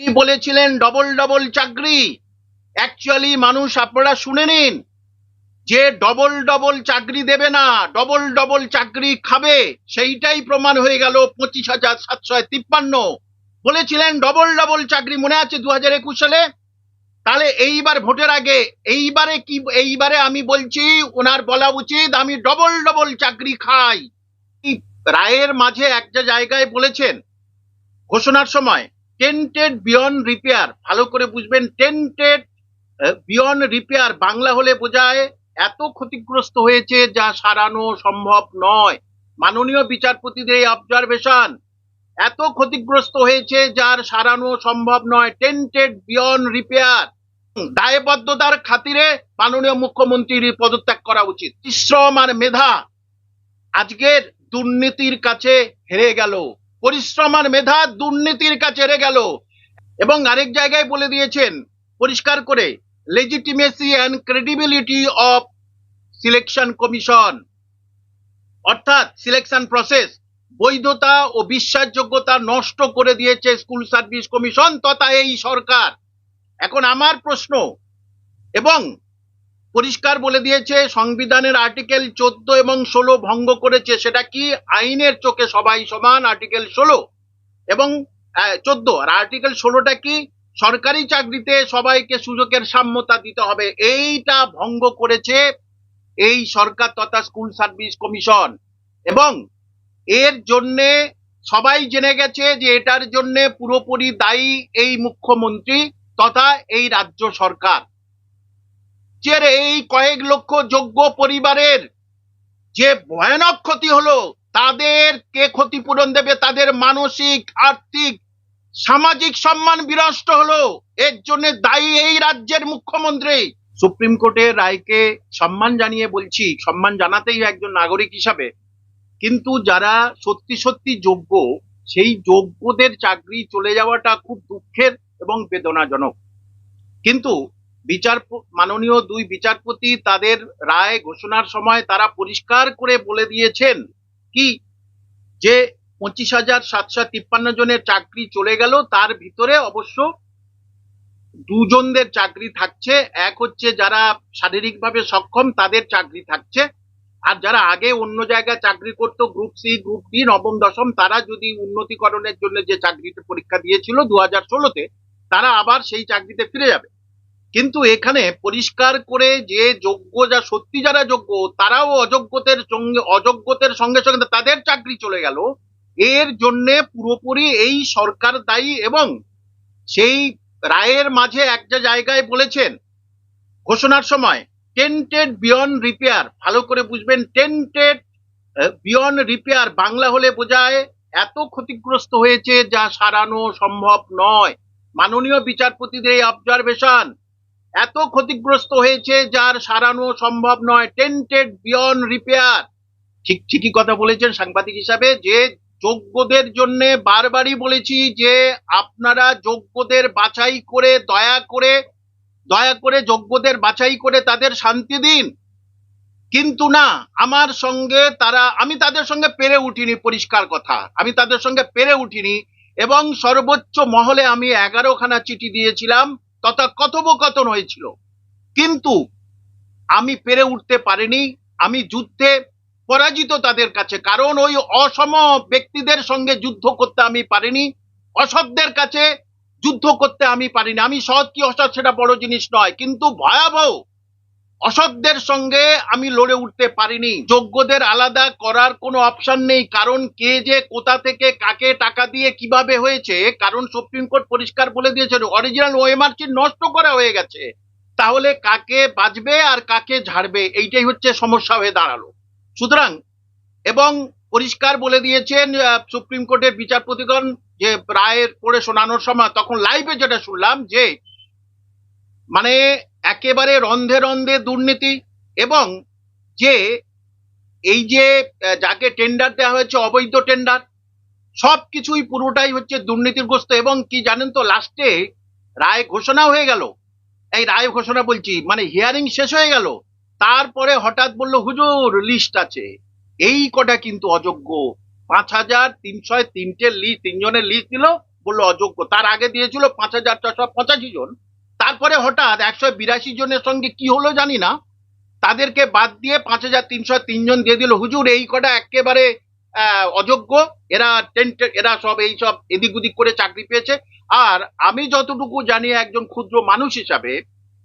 বলেছিলেন? Double double চাকরি। Actually মানুষ, আপনারা শুনে নিন। যে ডবল ডবল চাকরি দেবে না ডবল ডবল চাকরি খাবে, সেইটাই প্রমাণ হয়ে গেল পঁচিশ হাজার সাতশো তিপ্পান্ন। বলেছিলেন ডবল ডবল চাকরি মনে আছে দু হাজার একুশ সালে? তাহলে এইবার ভোটের আগে, এইবারে কি, এইবারে আমি বলছি, ওনার বলা উচিত, আমি ডবল ডবল চাকরি খাই। রায়ের মাঝে একটা জায়গায় বলেছেন, ঘোষণার সময় টেন্টেড বিয়ন্ড রিপেয়ার ভালো করে বুঝবেন টেন্টেড বিয়ন্ড রিপেয়ার বাংলা হলে বোঝায়, এত ক্ষতিগ্রস্ত হয়েছে যা সারানো সম্ভব নয়। মাননীয় বিচারপতিদের এই অবজারভেশন এত ক্ষতিগ্রস্ত হয়েছে যার সারানো সম্ভব নয়। টেন্টেড বিয়ন রিপেয়ার দায়বদ্ধতার খাতিরে মাননীয় মুখ্যমন্ত্রীর পদত্যাগ করা উচিত। শ্রম আর মেধা আজকের দুর্নীতির কাছে হেরে গেল। পরিশ্রম আর মেধা দুর্নীতির কাছে হেরে গেল। এবং আরেক জায়গায় বলে দিয়েছেন, পরিষ্কার করে legitimacy and credibility of selection commission অর্থাৎ সিলেকশন প্রসেস বৈধতা ও বিশ্বাসযোগ্যতা নষ্ট করে দিয়েছে স্কুল সার্ভিস কমিশন তথা এই সরকার। এখন আমার প্রশ্ন, এবং পরিষ্কার বলে দিয়েছে, সংবিধানের আর্টিকেল চোদ্দ এবং ষোলো ভঙ্গ করেছে। সেটা কি? আইনের চোখে সবাই সমান, আর্টিকেল ষোলো? এবং চোদ্দ, আর আর্টিকেল ষোলোটা কি? সরকারি চাকরিতে সবাইকে সুযোগের সাম্যতা দিতে হবে। এইটা ভঙ্গ করেছে এই সরকার তথা স্কুল সার্ভিস কমিশন। এবং এর জন্যে সবাই জেনে গেছে যে এটার জন্যে পুরোপুরি দায়ী এই মুখ্যমন্ত্রী তথা এই রাজ্য সরকার। যে এই কয়েক লক্ষ যোগ্য পরিবারের যে ভয়ানক ক্ষতি হলো, তাদের কে ক্ষতিপূরণ দেবে? তাদের মানসিক, আর্থিক, সামাজিক সম্মান বিনষ্ট হলো। এর জন্য দায়ী এই রাজ্যের মুখ্যমন্ত্রী। সুপ্রিম কোর্টের রায়কে সম্মান জানিয়ে বলছি, সম্মান জানাতেই একজন নাগরিক হিসাবে। কিন্তু যারা সত্যি সত্যি যোগ্য, সেই যোগ্যদের চাকরি চলে যাওয়াটা খুব দুঃখের এবং বেদনাজনক। কিন্তু বিচার মাননীয় দুই বিচারপতি তাদের রায় ঘোষণার সময় তারা পরিষ্কার করে বলে দিয়েছেন কি? যে পঁচিশ হাজার সাতশো তিপ্পান্ন জনের চাকরি চলে গেল, তার ভিতরে অবশ্য দুজনদের চাকরি থাকছে। এক হচ্ছে যারা শারীরিকভাবে সক্ষম, তাদের চাকরি থাকছে। আর যারা আগে অন্য জায়গায় চাকরি করতো, গ্রুপ সি, গ্রুপ ডি, নবম, দশম, তারা যদি উন্নতিকরণের জন্য যে চাকরিতে পরীক্ষা দিয়েছিল দু হাজার ষোলোতে, তারা আবার সেই চাকরিতে ফিরে যাবে। কিন্তু এখানে পরিষ্কার করে যে যোগ্য যা সত্যি যারা যোগ্য, তারাও অযোগ্যদের সঙ্গে অযোগ্যদের সঙ্গে সঙ্গে তাদের চাকরি চলে গেল। এর জন্য পুরোপুরি এই সরকার দায়ী এবং সেই রায়ের মাঝে একটা জায়গায় বলেছেন, ঘোষণার সময় টেন্টেড বিয়ন্ড রিপেয়ার ভালো করে বুঝবেন টেন্টেড বিয়ন্ড রিপেয়ার বাংলা হলে বোঝায়, এত ক্ষতিগ্রস্ত হয়েছে যা সারানো সম্ভব নয়। মাননীয় বিচারপতিদের এই অবজারভেশন এত ক্ষতিগ্রস্ত হয়েছে যার সারানো সম্ভব নয়। টেন্টেড বিয়ন্ড রিপেয়ার ঠিক ঠিকই কথা বলেছেন সাংবাদিক হিসাবে যে যোগ্যদের জন্য বারবারই বলেছি যে আপনারা যোগ্যদের বাছাই করে দয়া করে দয়া করে যোগ্যদের বাছাই করে তাদের শান্তি দিন। কিন্তু না, আমার সঙ্গে তারা, আমি তাদের সঙ্গে পেরে উঠিনি, পরিষ্কার কথা। আমি তাদের সঙ্গে পেরে উঠিনি এবং সর্বোচ্চ মহলে আমি এগারোখানা চিঠি দিয়েছিলাম। তথা কথোপকথন হয়েছিল। কিন্তু আমি পেরে উঠতে পারিনি, আমি যুদ্ধে পরাজিত তাদের কাছে, কারণ ওই অসম ব্যক্তিদের সঙ্গে যুদ্ধ করতে আমি পারিনি অসৎদের কাছে যুদ্ধ করতে আমি পারিনি। আমি সৎ কি অসৎ সেটা বড় জিনিস নয়, কিন্তু ভয়াবহ অসৎদের সঙ্গে আমি লড়ে উঠতে পারিনি। যোগ্যদের আলাদা করার কোনো অপশন নেই। কারণ কে যে কোথা থেকে কাকে টাকা দিয়ে কীভাবে হয়েছে, কারণ সুপ্রিম কোর্ট পরিষ্কার বলে দিয়েছে অরিজিনাল ওএমআরসি নষ্ট করা হয়ে গেছে। তাহলে কাকে বাঁচবে আর কাকে ঝাড়বে, এইটাই হচ্ছে সমস্যা হয়ে দাঁড়াল। সুতরাং, এবং পরিষ্কার বলে দিয়েছেন সুপ্রিম কোর্টের বিচারপতিগণ যে রায়ের পড়ে শোনানোর সময়, তখন লাইভে যেটা শুনলাম যে মানে একেবারে রন্ধে রন্ধে দুর্নীতি এবং যে এই যে যাকে টেন্ডার দেওয়া হয়েছে, অবৈধ টেন্ডার সব কিছুই পুরোটাই হচ্ছে দুর্নীতিগ্রস্ত এবং কি জানেন তো লাস্টে রায় ঘোষণা হয়ে গেল। এই রায় ঘোষণা বলছি মানে হিয়ারিং শেষ হয়ে গেল, তারপরে হঠাৎ বলল, হুজুর লিস্ট আছে। এই কটা কিন্তু অযোগ্য। পাঁচ হাজার তিনশো তিনটে লিস্ট তিনজনের লিস্ট দিল, বলল অযোগ্য। তার আগে দিয়েছিল পাঁচ হাজার ছশো পঁচাশি জন। তারপরে হঠাৎ একশো বিরাশি জনের সঙ্গে কি হলো জানি না। তাদেরকে বাদ দিয়ে পাঁচ হাজার তিনশো তিনজন দিয়ে দিল। হুজুর, এই কটা একেবারে অযোগ্য। এরা টেন্ট, এরা সব এই সব এদিক ওদিক করে চাকরি পেয়েছে। আর আমি যতটুকু জানি, একজন ক্ষুদ্র মানুষ হিসাবে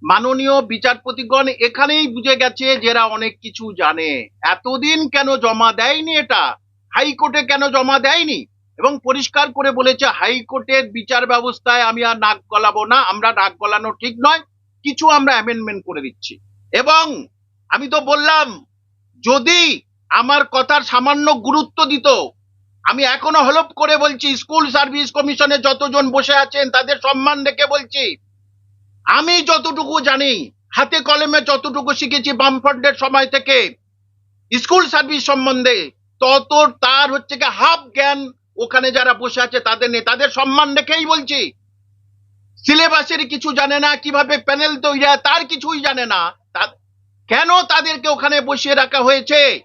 মাননীয় বিচারপতিগণ এখানেই বুঝে গেছে যে এরা অনেক কিছু জানে। এতদিন কেন জমা দেয়নি এটা? হাইকোর্টে কেন জমা দেয়নি? এবং পরিষ্কার করে বলেছে, হাইকোর্টের বিচার ব্যবস্থায় আমি আর নাক গলাবো না, আমরা নাক গলানো ঠিক নয়, কিছু আমরা অ্যামেন্ডমেন্ট করে দিচ্ছি। এবং আমি তো বললাম, যদি আমার কথার সামান্য গুরুত্ব দিত, আমি এখনও হলপ করে বলছি, স্কুল সার্ভিস কমিশনে যতজন বসে আছেন, তাদের সম্মান রেখে বলছি, আমি যতটুকু জানি, হাতে কলমে যতটুকু শিখেছি বামফ্রন্টের সময় থেকে, স্কুল সার্ভিস সম্বন্ধে, তত তার হচ্ছে কি হাফ জ্ঞান ওখানে যারা বসে আছে তাদের নেই তাদের সম্মান রেখেই বলছি। সিলেবাসের কিছু জানে না, কীভাবে প্যানেল তৈরি হয়, তার কিছুই জানে না। কেন তাদেরকে ওখানে বসিয়ে রাখা হয়েছে?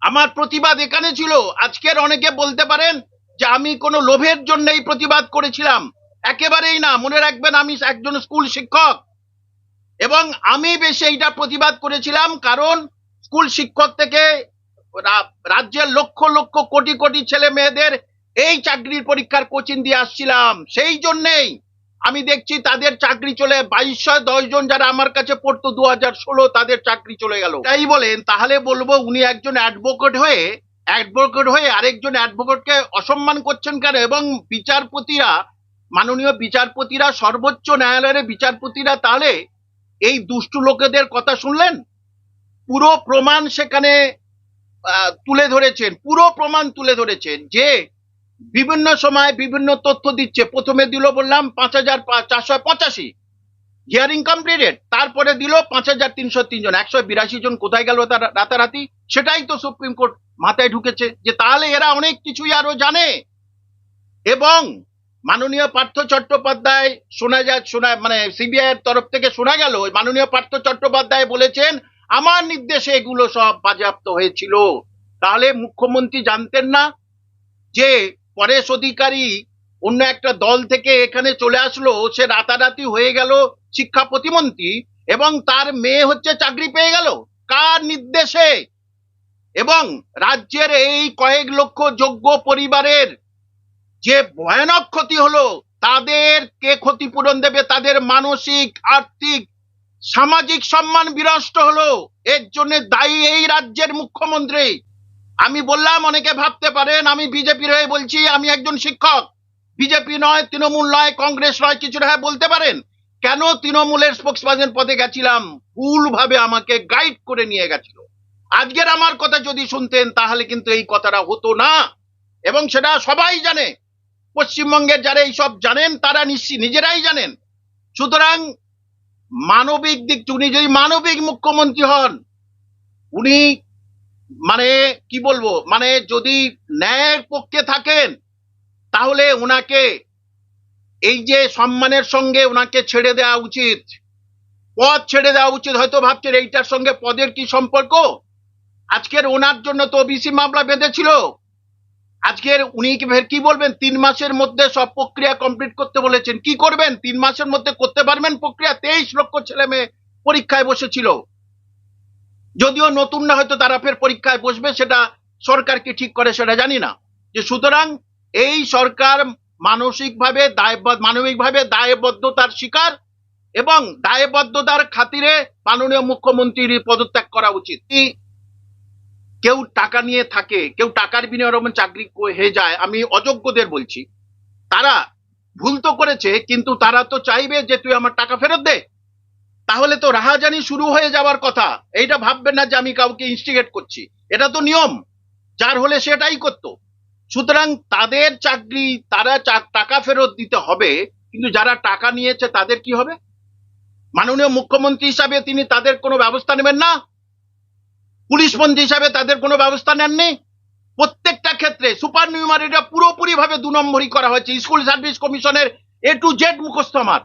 আমার প্রতিবাদ এখানে ছিল। আজকের অনেকে বলতে পারেন যে আমি কোনো লোভের জন্য এই প্রতিবাদ করেছিলাম। একেবারেই না। মনে রাখবেন, আমি একজন স্কুল শিক্ষক। এবং আমি বেশি এইটা প্রতিবাদ করেছিলাম কারণ স্কুল শিক্ষক থেকে রাজ্যের লক্ষ লক্ষ কোটি কোটি ছেলে মেয়েদের এই চাকরির পরীক্ষার কোচিং দিয়ে আসছিলাম। সেই জন্যেই আমি দেখছি তাদের চাকরি চলে বাইশশো দশ জন যারা আমার কাছে পড়তো দু হাজার ষোলো, তাদের চাকরি চলে গেল। তাই বলেন, তাহলে বলব উনি একজন অ্যাডভোকেট হয়ে অ্যাডভোকেট হয়ে আরেকজন অ্যাডভোকেটকে অসম্মান করছেন কেন? এবং বিচারপতিরা, মাননীয় বিচারপতিরা, সর্বোচ্চ ন্যায়ালয়ের বিচারপতিরা তাহলে এই দুষ্টু লোকেদের কথা শুনলেন? পুরো প্রমাণ সেখানে তুলে ধরেছেন, পুরো প্রমাণ তুলে ধরেছেন যে বিভিন্ন সময় বিভিন্ন তথ্য দিচ্ছে। প্রথমে দিল বললাম পাঁচ হাজার চারশো পঁচাশি। হিয়ারিং কমপ্লিটেড তারপরে দিল পাঁচ হাজার তিনশো তিনজন একশো বিরাশি জন কোথায় গেল তার রাতারাতি? সেটাই তো সুপ্রিম কোর্ট মাথায় ঢুকেছে যে তাহলে এরা অনেক কিছুই আরও জানে। এবং মাননীয় পার্থ চট্টোপাধ্যায় শোনা যায় শোনা মানে সিবিআই এর তরফ থেকে শোনা গেল। মাননীয় পার্থ চট্টোপাধ্যায় বলেছেন আমার নির্দেশে এগুলো সব বাজেয়াপ্ত হয়েছিল। তাহলে মুখ্যমন্ত্রী জানতেন না যে পরেশ অধিকারী অন্য একটা দল থেকে এখানে চলে আসলো, সে রাতারাতি হয়ে গেল শিক্ষা প্রতিমন্ত্রী এবং তার মেয়ে হচ্ছে চাকরি পেয়ে গেল। কার নির্দেশে? এবং রাজ্যের এই কয়েক লক্ষ যোগ্য পরিবারের যে ভয়ানক ক্ষতি হলো, তাদের কে ক্ষতিপূরণ দেবে? তাদের মানসিক, আর্থিক সামাজিক সম্মান বিনষ্ট হলো। এর জন্য দায়ী এই রাজ্যের মুখ্যমন্ত্রী। আমি বললাম, অনেকে ভাবতে পারেন, আমি বিজেপির হয়ে বলছি, আমি একজন শিক্ষক। বিজেপি নয়, তৃণমূল নয়, কংগ্রেস নয়, কিছু হ্যাঁ বলতে পারেন। কেন তৃণমূলের স্পোক্সপারসন পদে গেছিলাম? ভুলভাবে আমাকে গাইড করে নিয়ে গেছিল। আজকের আমার কথা যদি শুনতেন, তাহলে কিন্তু এই কথাটা হতো না। এবং সেটা সবাই জানে। পশ্চিমবঙ্গের যারা এইসব জানেন, তারা নিশ্চিত নিজেরাই জানেন। সুতরাং মানবিক দিক, উনি যদি মানবিক মুখ্যমন্ত্রী হন, উনি মানে কি বলব মানে যদি ন্যায়ের পক্ষে থাকেন, তাহলে ওনাকে এই যে সম্মানের সঙ্গে ওনাকে ছেড়ে দেওয়া উচিত, পদ ছেড়ে দেওয়া উচিত, হয়তো ভাবছেন এইটার সঙ্গে পদের কি সম্পর্ক? আজকের ওনার জন্য তো ওবিসি মামলা বেঁধেছিল। আজকের উনি কি বলবেন? তিন মাসের মধ্যে সব প্রক্রিয়া কমপ্লিট করতে বলেছেন। কি করবেন? তিন মাসের মধ্যে করতে পারবেন প্রক্রিয়া? তেইশ লক্ষ ছেলে মেয়ে পরীক্ষায় বসেছিল। যদিও নতুন না, হয়তো তারা ফের পরীক্ষায় বসবে, সেটা সরকার কি ঠিক করে সেটা জানি না। যে সুতরাং এই সরকার মানসিকভাবে দায়বদ্ধ মানবিকভাবে দায়বদ্ধতার শিকার এবং দায়বদ্ধতার খাতিরে মাননীয় মুখ্যমন্ত্রীর পদত্যাগ করা উচিত। কেউ টাকা নিয়ে থাকে, কেউ টাকার ওরকম চাকরি হয়ে যায়, আমি অযোগ্যদের বলছি। তারা ভুল তো করেছে, কিন্তু তারা তো চাইবে যে তুই আমার টাকা ফেরত দে। তাহলে তো রাহাজানি শুরু হয়ে যাওয়ার কথা। এইটা ভাববেন না যে আমি কাউকে ইনস্টিগেট করছি। এটা তো নিয়ম। যার হলে সেটাই করতো। সুতরাং তাদের চাকরি, তারা টাকা ফেরত দিতে হবে, কিন্তু যারা টাকা নিয়েছে তাদের কি হবে? মাননীয় মুখ্যমন্ত্রী হিসাবে তিনি তাদের কোনো ব্যবস্থা নেবেন না? পুলিশ মন্ত্রী হিসাবে তাদের কোনো ব্যবস্থা নেননি? প্রত্যেকটা ক্ষেত্রে সুপার নিউমারিটা পুরোপুরি ভাবে দু নম্বরই করা হয়েছে। স্কুল সার্ভিস কমিশনের এ টু জেড মুখস্থ আমার।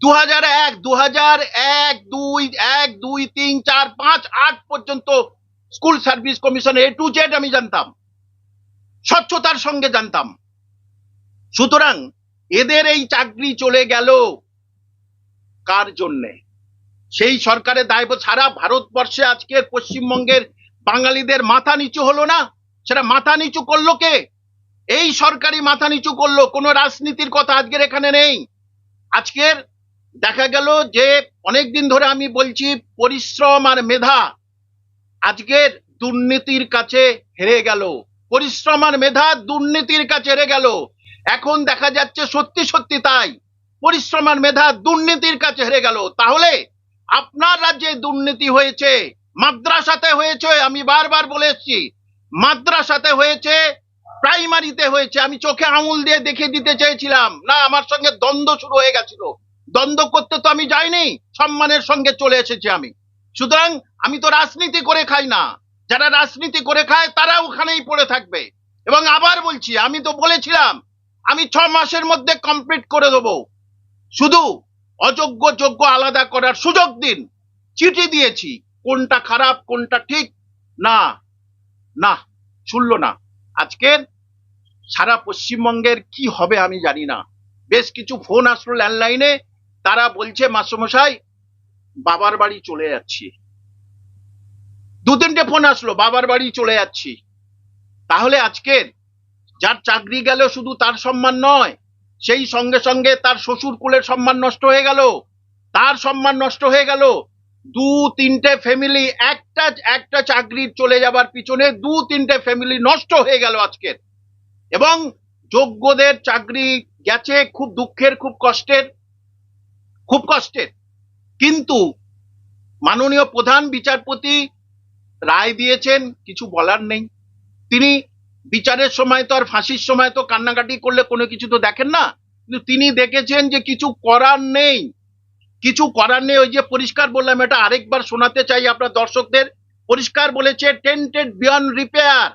দু হাজার এক দু হাজার এক, দুই এক, দুই, তিন, চার, পাঁচ, আট পর্যন্ত school service commission A to Z আমি জানতাম। স্বচ্ছতার সঙ্গে জানতাম। সুতরাং এদের এই চাকরি চলে গেল কার জন্যে? সেই সরকারের দায়ব সারা ভারতবর্ষে আজকের পশ্চিমবঙ্গের বাঙালিদের মাথা নিচু হলো না? সেটা মাথা নিচু করল কে? এই সরকারি মাথা নিচু করল। কোনো রাজনীতির কথা আজকের এখানে নেই। আজকের দেখা গেল যে অনেক দিন ধরে আমি বলছি, পরিশ্রম আর মেধা আজকের দুর্নীতির কাছে হেরে গেল। পরিশ্রম আর মেধা দুর্নীতির কাছে হেরে গেল। এখন দেখা যাচ্ছে সত্যি সত্যি তাই। পরিশ্রম আর মেধা দুর্নীতির কাছে হেরে গেল। তাহলে আপনার রাজ্যে দুর্নীতি হয়েছে, মাদ্রাসাতে হয়েছে, আমি বারবার বলে এসেছি, মাদ্রাসাতে হয়েছে, প্রাইমারিতে হয়েছে, আমি চোখে আঙুল দিয়ে দেখে দিতে চেয়েছিলাম। না, আমার সঙ্গে দ্বন্দ্ব শুরু হয়ে গেছিল। দ্বন্দ্ব করতে তো আমি যাইনি, সম্মানের সঙ্গে চলে এসেছি আমি। সুতরাং আমি তো রাজনীতি করে খাই না। যারা রাজনীতি করে খায় তারা ওখানেই পড়ে থাকবে। এবং আবার বলছি, আমি তো বলেছিলাম, আমি ছ মাসের মধ্যে কমপ্লিট করে দেবো। শুধু অযোগ্য যোগ্য আলাদা করার সুযোগ দিন। চিঠি দিয়েছি, কোনটা খারাপ, কোনটা ঠিক? না না, শুনলো না। আজকের সারা পশ্চিমবঙ্গের কি হবে আমি জানি না। বেশ কিছু ফোন আসলো ল্যান্ডলাইনে, তারা বলছে, মাস্টারমশাই, বাবার বাড়ি চলে যাচ্ছি। দু তিনটে ফোন আসলো, বাবার বাড়ি চলে যাচ্ছি। তাহলে আজকের যার চাকরি গেল শুধু তার সম্মান নয় সেই সঙ্গে সঙ্গে তার শ্বশুর কুলের সম্মান নষ্ট হয়ে গেল। তার সম্মান নষ্ট হয়ে গেল। দু তিনটে ফ্যামিলি একটা একটা চাকরির চলে যাবার পিছনে দু তিনটে ফ্যামিলি নষ্ট হয়ে গেল আজকের। এবং যোগ্যদের চাকরি গেছে খুব দুঃখের, খুব কষ্টের খুব কষ্টের। কিন্তু মাননীয় প্রধান বিচারপতি রায় দিয়েছেন, কিছু বলার নেই। তিনি বিচারের সময় তো আর ফাঁসির সময় তো কান্নাকাটি করলে কোনো কিছু তো দেখেন না। কিন্তু তিনি দেখেছেন যে কিছু করার নেই। কিছু করার নেই, ওই যে পরিষ্কার বললাম, এটা আরেকবার শোনাতে চাই আপনার দর্শকদের। পরিষ্কার বলেছে টেন্টেড বিয়ন্ড রিপেয়ার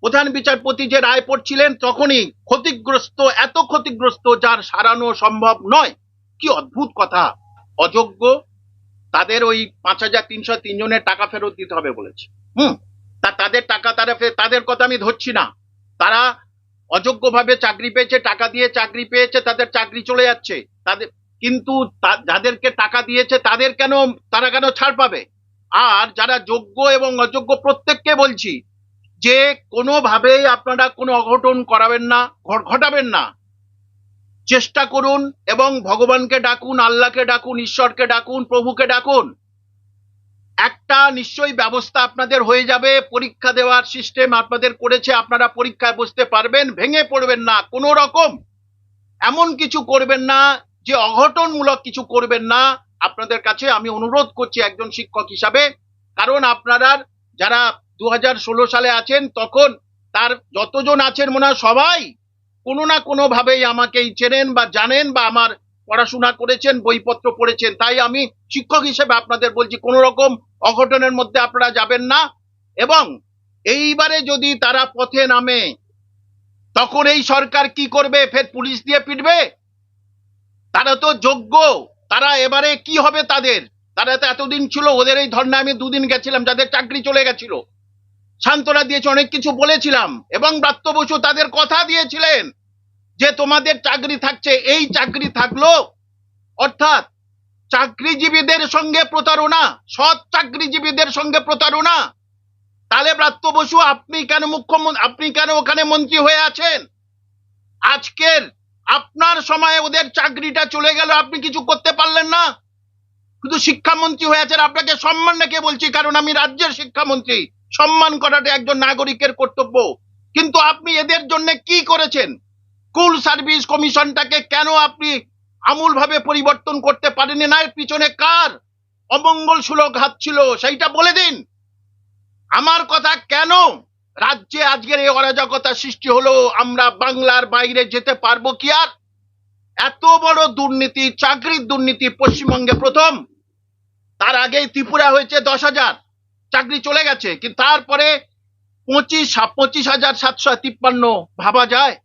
প্রধান বিচারপতি যে রায় পড়ছিলেন তখনই ক্ষতিগ্রস্ত, এত ক্ষতিগ্রস্ত যার সারানো সম্ভব নয়। কি অদ্ভুত কথা। অযোগ্য, তাদের ওই পাঁচ হাজার তিনশো তিনজনের টাকা ফেরত দিতে হবে বলেছে। হুম। তা তাদের টাকা, তারা তাদের কথা আমি ধরছি না। তারা অযোগ্যভাবে চাকরি পেয়েছে, টাকা দিয়ে চাকরি পেয়েছে, তাদের চাকরি চলে যাচ্ছে। তাদের, কিন্তু যাদেরকে টাকা দিয়েছে, তাদের কেন, তারা কেন ছাড় পাবে? আর যারা যোগ্য এবং অযোগ্য প্রত্যেককে বলছি, যে কোনোভাবেই আপনারা কোনো অঘটন করাবেন না ঘটাবেন না। চেষ্টা করুন এবং ভগবানকে ডাকুন, আল্লাহকে ডাকুন, ঈশ্বরকে ডাকুন, প্রভুকে ডাকুন। একটা নিশ্চয়ই ব্যবস্থা আপনাদের হয়ে যাবে, পরীক্ষা দেওয়ার সিস্টেম আপনাদের করেছে, আপনারা পরীক্ষায় বসতে পারবেন, ভেঙে পড়বেন না, কোনো রকম। এমন কিছু করবেন না, যে অঘটনমূলক কিছু করবেন না। আপনাদের কাছে আমি অনুরোধ করছি একজন শিক্ষক হিসাবে, কারণ আপনারা যারা দু হাজার ষোলো সালে আছেন, তখন তার যতজন আছেন মনে হয় সবাই কোনো না কোনোভাবেই আমাকেই চেনেন বা জানেন বা আমার পড়াশোনা করেছেন, বইপত্র পড়েছেন, তাই আমি শিক্ষক হিসেবে আপনাদের বলছি কোনো রকম অঘটনের মধ্যে আপনারা যাবেন না। এবং এইবারে যদি তারা পথে নামে, তখন এই সরকার কি করবে? ফের পুলিশ দিয়ে পিটবে? তারা তো যোগ্য। তারা এবারে কি হবে তাদের? তারা তো এতদিন ছিল, ওদের এই ধর্নায় আমি দুদিন গেছিলাম, যাদের চাকরি চলে গেছিল। সান্ত্বনা দিয়েছে, অনেক কিছু বলেছিলাম, এবং ব্রাত্য বসু তাদের কথা দিয়েছিলেন। যে তোমাদের চাকরি থাকছে, এই চাকরি থাকল। অর্থাৎ চাকরিজীবীদের সঙ্গে প্রতারণা, সৎ চাকরিজীবীদের সঙ্গে প্রতারণা। তাহলে ব্রাত্য বসু, আপনি কেন মুখ্যমন্ত্রী, আপনি কেন ওখানে মন্ত্রী হয়ে আছেন? আজকের আপনার সময়ে ওদের চাকরিটা চলে গেল, আপনি কিছু করতে পারলেন না। শুধু শিক্ষামন্ত্রী হয়ে আছেন, আপনাকে সম্মান রেখে বলছি, কারণ আমি রাজ্যের শিক্ষামন্ত্রী। সম্মান করাটা একজন নাগরিকের কর্তব্য। কিন্তু আপনি এদের জন্য কি করেছেন? স্কুল সার্ভিস কমিশনটাকে কেন আপনি আমূলভাবে পরিবর্তন করতে পারেনি না এর পিছনে কার অমঙ্গল সুলভ হাত ছিল? সেইটা বলে দিন। আমার কথা কেন রাজ্যে আজকের এই অরাজকতা সৃষ্টি হলো? আমরা বাংলার বাইরে যেতে পারব কি আর? এত বড় দুর্নীতি, চাকরির দুর্নীতি পশ্চিমবঙ্গে প্রথম। তার আগেই ত্রিপুরা হয়েছে দশ হাজার। চাকরি চলে গেছে। কিন্তু তারপরে পঁচিশ পঁচিশ হাজার সাতশো তিপ্পান্ন ভাবা যায়।